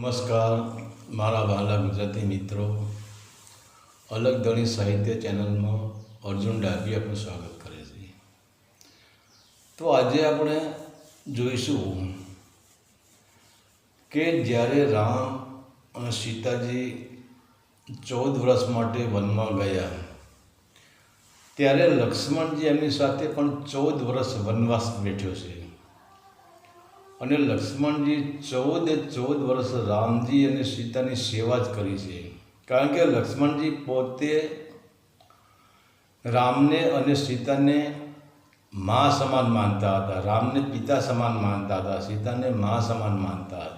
નમસ્કાર, મારા વહાલા ગુજરાતી મિત્રો. અલગ ધણી સાહિત્ય ચેનલમાં અર્જુન ડાભી આપનું સ્વાગત કરે છે. તો આજે આપણે જોઈશું કે જ્યારે રામ અને સીતાજી ચૌદ વર્ષ માટે વનમાં ગયા, ત્યારે લક્ષ્મણજી એમની સાથે પણ ચૌદ વર્ષ વનવાસ બેઠ્યો છે. અને લક્ષ્મણજી ચૌદે ચૌદ વર્ષ રામજી અને સીતાની સેવા જ કરી છે. કારણ કે લક્ષ્મણજી પોતે રામને અને સીતાને મા સમાન માનતા હતા. રામને પિતા સમાન માનતા હતા. સીતાને મા સમાન માનતા હતા.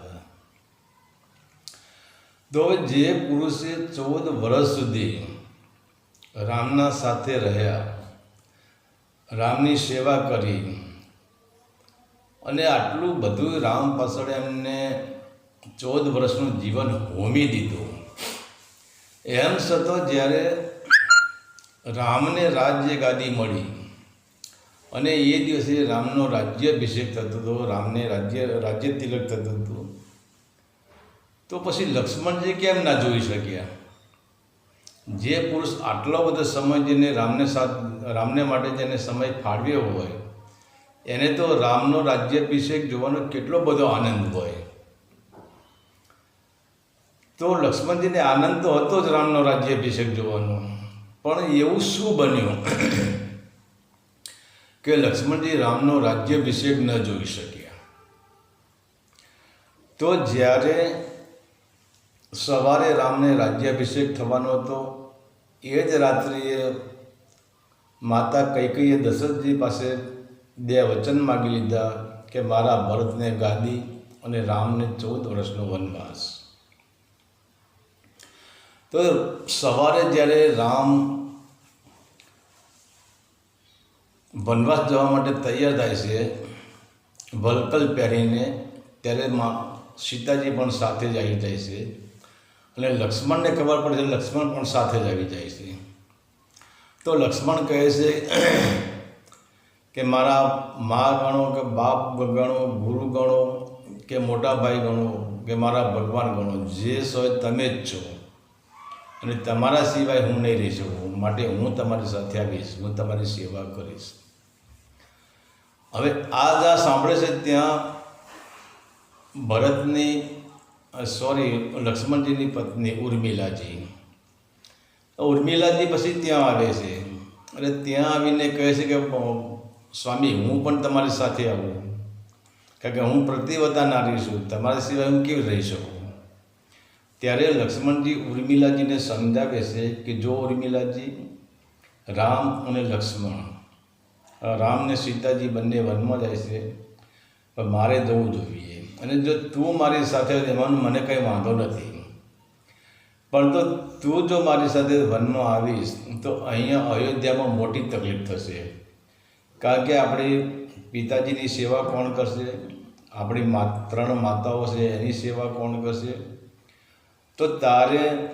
તો જે પુરુષે ચૌદ વર્ષ સુધી રામના સાથે રહ્યા, રામની સેવા કરી અને આટલું બધું રામ પાછળ એમને ચૌદ વર્ષનું જીવન હોમી દીધું. એમ છતાં જ્યારે રામને રાજ્ય ગાદી મળી અને એ દિવસે રામનો રાજ્યાભિષેક થતો હતો, રામને રાજ્ય રાજ્ય તિલક થતું હતું. તો પછી લક્ષ્મણજી કેમ ના જોઈ શક્યા? જે પુરુષ આટલો બધો સમય જેને રામને સાથ, રામને માટે જેને સમય ફાળવ્યો હોય એને તો રામનો રાજ્યાભિષેક જોવાનો કેટલો બધો આનંદ હોય. તો લક્ષ્મણજીને આનંદ તો હતો જ રામનો રાજ્યાભિષેક જોવાનો. પણ એવું શું બન્યું કે લક્ષ્મણજી રામનો રાજ્યાભિષેક ન જોઈ શક્યા? તો જ્યારે સવારે રામને રાજ્યાભિષેક થવાનો હતો, એ જ રાત્રિએ માતા કૈકૈયે દશરથજી પાસે બે વચન માગી લીધા કે મારા ભરતને ગાદી અને રામને ચૌદ વર્ષનો વનવાસ. તો સવારે જ્યારે રામ વનવાસ જવા માટે તૈયાર થાય છે, વલકલ પહેરીને ત્યારે મા સીતાજી પણ સાથે જ આવી જાય છે અને લક્ષ્મણને ખબર પડે છે લક્ષ્મણ પણ સાથે જ આવી જાય છે. તો લક્ષ્મણ કહે છે કે મારા મા ગણો કે બાપ ગણો, ગુરુ ગણો કે મોટા ભાઈ ગણો કે મારા ભગવાન ગણો, જે સોય તમે જ છો. અને તમારા સિવાય હું નહીં રહી શકું. માટે હું તમારી સાથે આવીશ. હું તમારી સેવા કરીશ. હવે આ જ્યાં સાંભળે છે ત્યાં ભરતની સોરી લક્ષ્મણજીની પત્ની ઉર્મિલાજી. ઉર્મિલાજી પછી ત્યાં આવે છે. અને ત્યાં આવીને કહે છે કે સ્વામી, હું પણ તમારી સાથે આવું. કારણ કે હું પ્રતિવતા નારી છું, તમારા સિવાય હું કેવી રહી શકું? ત્યારે લક્ષ્મણજી ઉર્મિલાજીને સમજાવે છે કે જો ઉર્મિલાજી, રામ અને લક્ષ્મણ રામ ને સીતાજી બંને વનમાં જાય છે, પણ મારે જવું જોઈએ. અને જો તું મારી સાથે જવાનું મને કંઈ વાંધો નથી. પણ તો તું જો મારી સાથે વનમાં આવીશ, તો અહીંયા અયોધ્યામાં મોટી તકલીફ થશે. કારણ કે આપણી પિતાજીની સેવા કોણ કરશે? આપણી મા, ત્રણ માતાઓ છે, એની સેવા કોણ કરશે? તો તારે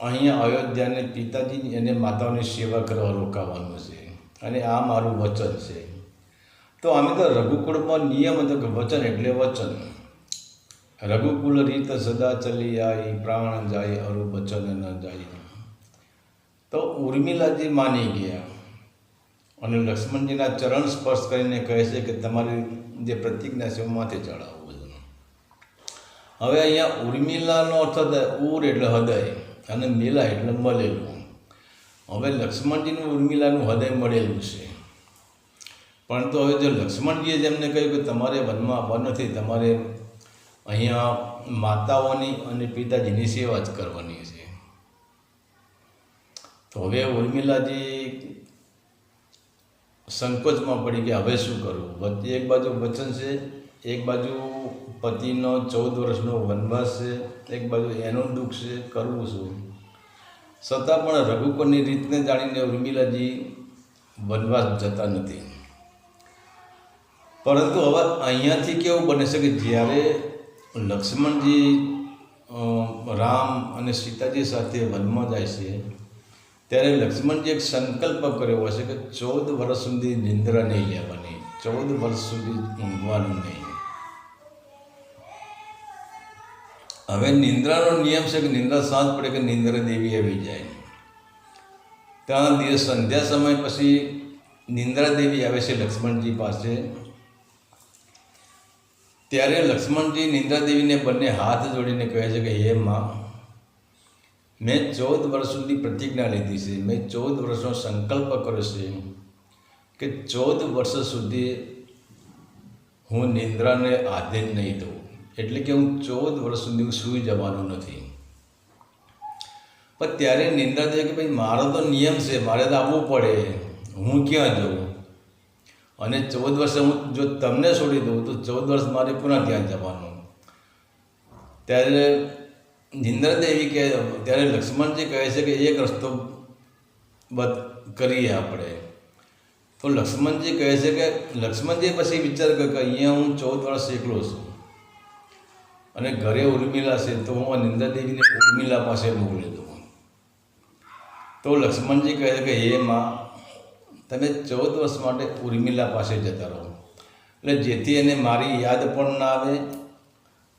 અહીંયા અયોધ્યાને પિતાજીની અને માતાઓની સેવા કરવા રોકાવાનું છે અને આ મારું વચન છે. તો અમે તો રઘુકુળમાં નિયમ હતો કે વચન એટલે વચન. રઘુકુલ રીત સદા ચલી આવી પ્રાણ જાય, અરુ વચન ન જાય. તો ઉર્મિલાજી માની ગયા. અને લક્ષ્મણજીના ચરણ સ્પર્શ કરીને કહે છે કે તમારી જે પ્રતિજ્ઞા છે એમાંથી માથે ચડાવવું હવે અહીંયા ઉર્મિલાનો અર્થ ઉર એટલે હૃદય અને મિલા એટલે મળેલું. હવે લક્ષ્મણજીનું ઉર્મિલાનું હૃદય મળેલું છે. પરંતુ હવે જો લક્ષ્મણજીએ જેમને કહ્યું કે તમારે વનમાં આવવા નથી, તમારે અહીંયા માતાઓની અને પિતાજીની સેવા જ કરવાની છે. તો હવે ઉર્મિલાજી સંકોચમાં પડી કે હવે શું કરવું? એક બાજુ વચન છે, એક બાજુ પતિનો ચૌદ વર્ષનો વનવાસ છે, એક બાજુ એનું દુઃખ છે, કરવું શું? છતાં પણ રઘુકુળની રીતને જાણીને ઉર્મિલાજી વનવાસ જતા નથી. પરંતુ હવે અહીંયાથી કેવું બને છે કે જ્યારે લક્ષ્મણજી રામ અને સીતાજી સાથે વનમાં જાય છે ત્યારે લક્ષ્મણજી એક સંકલ્પ કર્યો હશે કે ચૌદ વર્ષ સુધી નિંદ્રા નહીં લેવાની, ચૌદ વર્ષ સુધી ઊંઘવાનું નહીં. હવે નિંદ્રાનો નિયમ છે કે નિંદ્રા સાંજ પડે કે નિંદ્રા દેવી આવી જાય. ત્યાં દિવસ સંધ્યા સમય પછી નિંદ્રા દેવી આવે છે લક્ષ્મણજી પાસે. ત્યારે લક્ષ્મણજી નિંદ્રા દેવીને બંને હાથ જોડીને કહે છે કે, હે માં મેં ચૌદ વર્ષ સુધી પ્રતિજ્ઞા લીધી છે. મેં ચૌદ વર્ષનો સંકલ્પ કર્યો છે કે ચૌદ વર્ષ સુધી હું નિંદ્રાને આધીન નહીં દઉં એટલે કે હું ચૌદ વર્ષ સુધી હું સૂઈ જવાનું નથી. પણ ત્યારે નિંદ્રા થઈ કે ભાઈ મારો તો નિયમ છે, મારે તો આવવું પડે. હું ક્યાં જઉં? અને ચૌદ વર્ષે હું જો તમને છોડી દઉં તો ચૌદ વર્ષ મારે પુનઃ ત્યાં જવાનું. ત્યારે નિંદ્રા દેવી કહે ત્યારે લક્ષ્મણજી કહે છે કે એક રસ્તો બત કરીએ આપણે. તો લક્ષ્મણજી કહે છે કે લક્ષ્મણજી પછી વિચાર કર્યો કે અહીંયા હું ચૌદ વર્ષ એકલો છું. અને ઘરે ઉર્મિલા છે તો હું આ નિંદ્રા ઉર્મિલા પાસે મોકલી દઉં. તો લક્ષ્મણજી કહે છે કે હે માં, તમે ચૌદ વર્ષ માટે ઉર્મિલા પાસે જતા રહો. એટલે જેથી એને મારી યાદ પણ ના આવે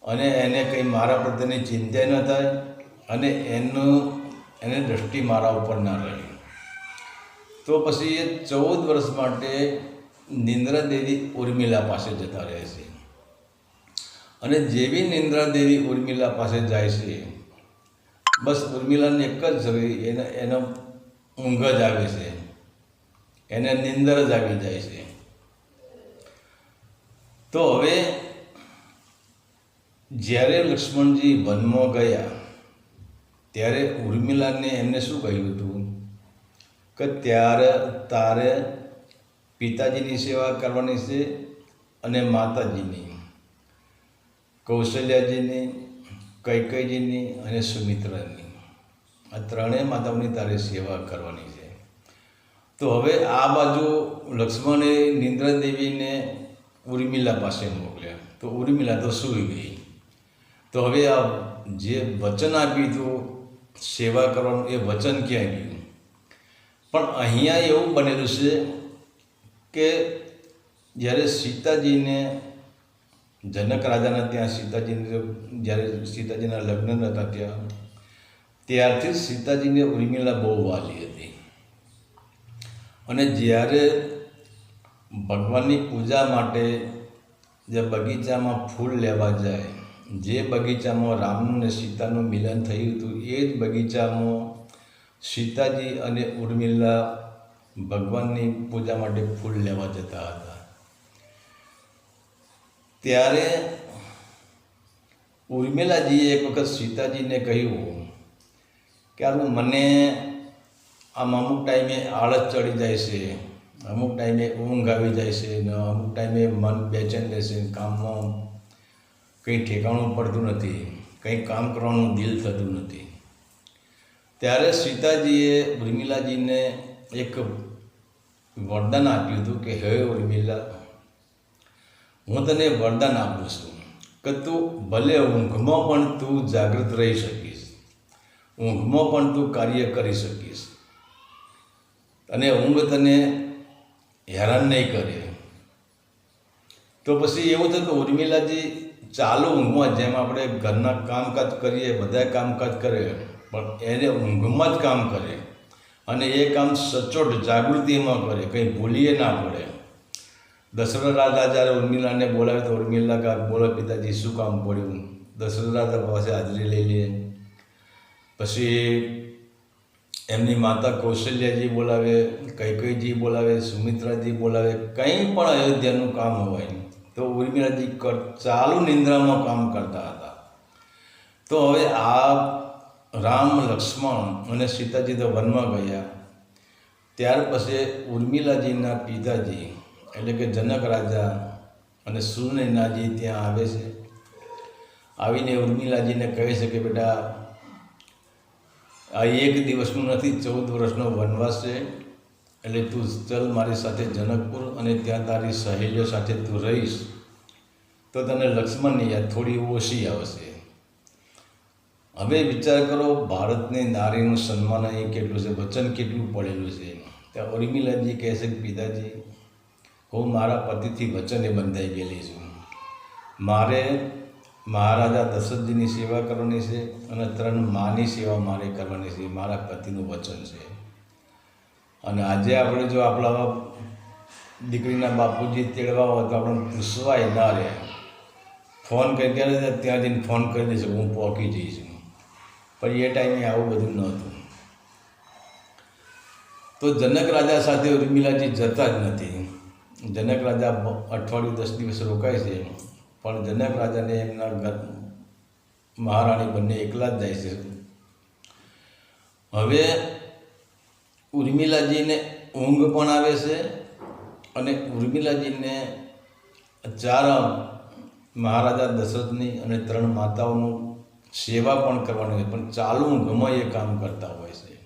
અને એને કંઈ મારા પ્રત્યેની ચિંતા ન થાય અને એનું એને દૃષ્ટિ મારા ઉપર ના રહી. તો પછી એ ચૌદ વર્ષ માટે નિંદ્રા દેવી ઉર્મિલા પાસે જતા રહે છે. અને જેવી નિંદ્રા દેવી ઉર્મિલા પાસે જાય છે, બસ ઉર્મિલાને એક જ જગ્યાએ એને, એનો ઊંઘ જ આવે છે. એને નિંદર જ આવી જાય છે. તો હવે જ્યારે લક્ષ્મણજી વનમાં ગયા, ત્યારે ઉર્મિલાને એમને શું કહ્યું હતું? કે ત્યારે તારે પિતાજીની સેવા કરવાની છે અને માતાજીની, કૌશલ્યાજીની કૈકૈજીની અને સુમિત્રાની. આ ત્રણેય માતાઓની તારે સેવા કરવાની છે. તો હવે આ બાજુ લક્ષ્મણે નિંદ્રા દેવીને ઉર્મિલા પાસે મોકલ્યા. તો ઉર્મિલા તો સૂઈ ગઈ. તો હવે આ જે વચન આપ્યું હતું, સેવા કરવાનું, એ વચન ક્યાં ગયું? પણ અહીંયા એવું બનેલું છે કે જ્યારે સીતાજીને, જનક રાજાના ત્યાં સીતાજીને, જ્યારે સીતાજીના લગ્ન હતા ત્યાં ત્યારથી સીતાજીને ઉર્મિલા બહુ વાલી હતી. અને જ્યારે ભગવાનની પૂજા માટે જે બગીચામાં ફૂલ લેવા જાય જે બગીચામાં રામનું અને સીતાનું મિલન થયું હતું, એ જ બગીચામાં સીતાજી અને ઉર્મિલા ભગવાનની પૂજા માટે ફૂલ લેવા જતા હતા. ત્યારે ઉર્મિલાજીએ એક વખત સીતાજીને કહ્યું કે આનું મને આમ અમુક ટાઈમે આળસ ચડી જાય છે, અમુક ટાઈમે ઊંઘ આવી જાય છે, ને અમુક ટાઈમે મન બેચેન રહેશે કામમાં કંઈ ઠેકાણું પડતું નથી, કંઈ કામ કરવાનું દિલ થતું નથી. ત્યારે સીતાજીએ ઉર્મિલાજીને એક વરદાન આપ્યું હતું કે, હે ઉર્મિલા, હું તને વરદાન આપું છું કે તું ભલે ઊંઘમાં પણ તું જાગૃત રહી શકીશ, ઊંઘમાં પણ તું કાર્ય કરી શકીશ અને ઊંઘ તને હેરાન નહીં કરે. તો પછી એવું કે ઉર્મિલાજી ચાલુ ઊંઘમાં જેમ આપણે ઘરના કામકાજ કરીએ, બધા કામકાજ કરે પણ એને ઊંઘમાં જ કામ કરે અને એ કામ સચોટ જાગૃતિમાં કરે કંઈ ભૂલીએ ના પડે. દશરથ રાજા જ્યારે ઉર્મિલાને બોલાવે તો ઉર્મિલા કા બોલો, પિતાજી, શું કામ પડ્યું? દશરથ રાજા પાસે હાજરી લઈ લે. પછી એમની માતા કૌશલ્યાજી બોલાવે કૈકઈજી બોલાવે, સુમિત્રાજી બોલાવે, કંઈ પણ અયોધ્યાનું કામ હોય. તો ઉર્મિલાજી ચાલુ નિંદ્રામાં કામ કરતા હતા. તો હવે આ રામ, લક્ષ્મણ અને સીતાજી તો વનમાં ગયા. ત્યાર પછી ઉર્મિલાજીના પિતાજી, એટલે કે જનક રાજા અને સુનૈનાજી ત્યાં આવે છે. આવીને ઉર્મિલાજીને કહે છે કે બેટા, આ એક દિવસનું નથી, ચૌદ વર્ષનો વનવાસ છે. એટલે તું ચલ મારી સાથે જનકપુર અને ત્યાં તારી સહેલીઓ સાથે તું રહીશ. તો તને લક્ષ્મણની યાદ થોડી ઓછી આવશે. હવે વિચાર કરો, ભારતની નારીનું સન્માન અહીં કેટલું છે? વચન કેટલું પડેલું છે? ત્યાં ઉર્મિલાજી કહે છે કે, પિતાજી, હું મારા પતિથી વચને બંધાઈ ગયેલી છું. મારે મહારાજા દશરથજીની સેવા કરવાની છે અને ત્રણ માની સેવા મારે કરવાની છે. મારા પતિનું વચન છે. અને આજે આપણે જો આપણા દીકરીના બાપુજી તેડવા હોય તો આપણે પૂછવાય ના રહે ફોન કરી ત્યારે ત્યાં જઈને ફોન કરી દઈશું હું પહોંચી જઈશ. પણ એ ટાઈમે આવું બધું નહોતું. તો જનક રાજા સાથે ઉર્મિલાજી જતા જ નથી. જનક રાજા અઠવાડિયું દસ દિવસ રોકાય છે, પણ જનક રાજાને એમના ઘર મહારાણી બંને એકલા જ જાય છે. હવે ઉર્મિલાજીને ઊંઘ પણ આવે છે અને ઉર્મિલાજીને ચાર મહારાજા દશરથની અને ત્રણ માતાઓનું સેવા પણ કરવાની હોય પણ ચાલુ ગમે એ કામ કરતા હોય છે.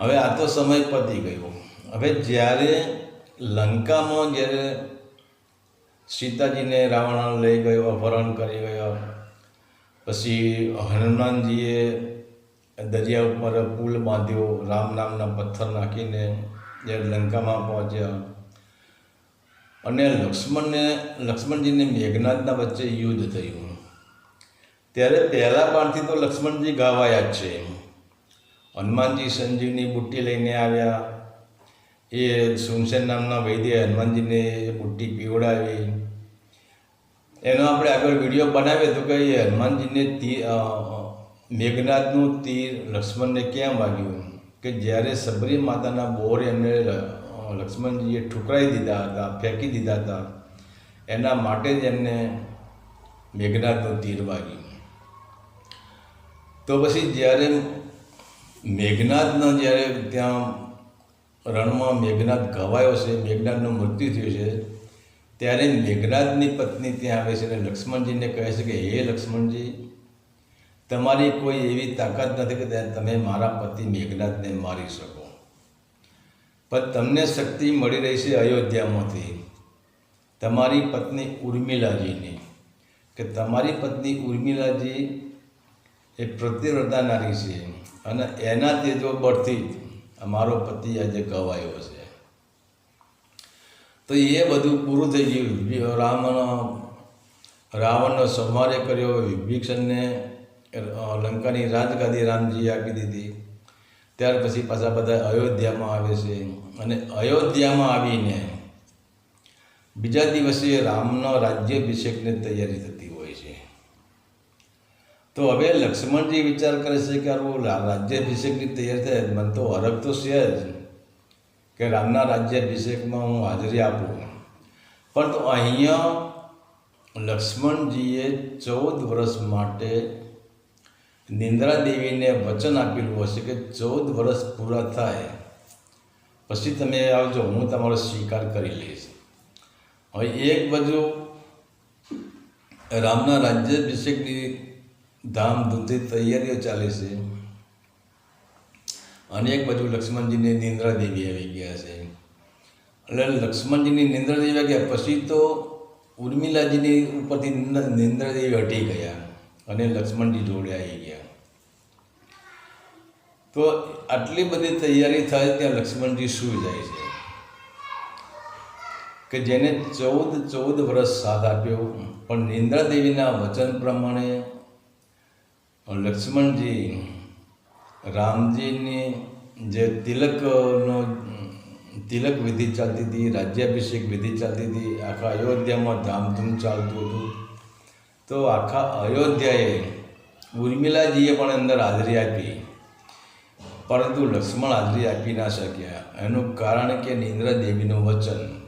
હવે આ તો સમય પતી ગયો. હવે જ્યારે લંકામાં જ્યારે સીતાજીને રાવણ લઈ ગયો, અપહરણ કરી ગયો, પછી હનુમાનજીએ દરિયા ઉપર પુલ બાંધ્યો, રામ નામના પથ્થર નાખીને જે લંકામાં પહોંચ્યા. અને લક્ષ્મણને, લક્ષ્મણજીને મેઘનાથના વચ્ચે યુદ્ધ થયું. ત્યારે પહેલા પાણથી તો લક્ષ્મણજી ગાવાયા જ છે. હનુમાનજી સંજીવની બુટ્ટી લઈને આવ્યા. એ સુમસેન નામના વૈદ્ય હનુમાનજીને બુટ્ટી પીવડાવી. એનો આપણે આગળ વીડિયો બનાવ્યો તો કે હનુમાનજીને મેઘનાથનું તીર લક્ષ્મણને કેમ વાગ્યું? કે જ્યારે સબરી માતાના બોર એમને લક્ષ્મણજીએ ઠુકરાઈ દીધા હતા, ફેંકી દીધા હતા, એના માટે જ એમને મેઘનાથનું તીર વાગ્યું. તો પછી જ્યારે મેઘનાથના જ્યારે ત્યાં રણમાં મેઘનાથ ઘવાયો છે, મેઘનાથનું મૃત્યુ થયું છે, ત્યારે મેઘનાથની પત્ની ત્યાં આવે છે અને લક્ષ્મણજીને કહે છે કે, હે લક્ષ્મણજી તમારી કોઈ એવી તાકાત નથી કે તમે મારા પતિ મેઘનાથને મારી શકો. પણ તમને શક્તિ મળી રહી છે અયોધ્યામાંથી. તમારી પત્ની ઉર્મિલાજીની. કે તમારી પત્ની ઉર્મિલાજી એ પ્રતિવ્રતા નારી છે અને એના તેજો બળથી અમારો મારો પતિ આજે ગવાયો છે. તો એ બધું પૂરું થઈ ગયું. રામનો રાવણનો સંહારે કર્યો વિભીષણને લંકાની રાજગાદી રામજી આપી દીધી. ત્યાર પછી પાછા બધા અયોધ્યામાં આવે છે. અને અયોધ્યામાં આવીને બીજા દિવસે રામનો રાજ્યાભિષેકની તૈયારી થતી હોય છે. તો હવે લક્ષ્મણજી વિચાર કરે છે કે આવું રાજ્યાભિષેકની તૈયારી થાય. મને તો અરગ તો છે જ કે રામના રાજ્યાભિષેકમાં હું હાજરી આપું. પણ તો અહીંયા લક્ષ્મણજીએ ચૌદ વર્ષ માટે નિંદ્રા દેવીને વચન આપેલું હશે કે ચૌદ વર્ષ પૂરા થાય, પછી તમે આવજો, હું તમારો સ્વીકાર કરી લઈશ. હવે એક બાજુ રામના રાજ્યાભિષેકની ધામધૂમથી તૈયારીઓ ચાલે છે, અને એક બાજુ લક્ષ્મણજીની નિંદ્રા દેવી આવી ગયા છે. એટલે લક્ષ્મણજીની નિંદ્રા દેવી આવી ગયા, પછી તો ઉર્મિલાજીની ઉપરથી નિંદ્રાદેવી નિંદ્રા દેવી હટી ગયા, અને લક્ષ્મણજી જોડે આવી ગયા. તો આટલી બધી તૈયારી થાય ત્યાં લક્ષ્મણજી સૂઈ જાય છે? કે જેને ચૌદ ચૌદ વર્ષ સાથ આપ્યો, પણ નિંદ્રાદેવીના વચન પ્રમાણે લક્ષ્મણજી રામજીની જે તિલકનો, તિલક વિધિ ચાલતી હતી, રાજ્યાભિષેક વિધિ ચાલતી હતી, આખા અયોધ્યામાં ધામધૂમ ચાલતું હતું. તો આખા અયોધ્યાએ ઉર્મિલાજીએ પણ અંદર હાજરી આપી. પરંતુ લક્ષ્મણ હાજરી આપી ના શક્યા. એનું કારણ કે નિંદ્રા દેવીનું વચન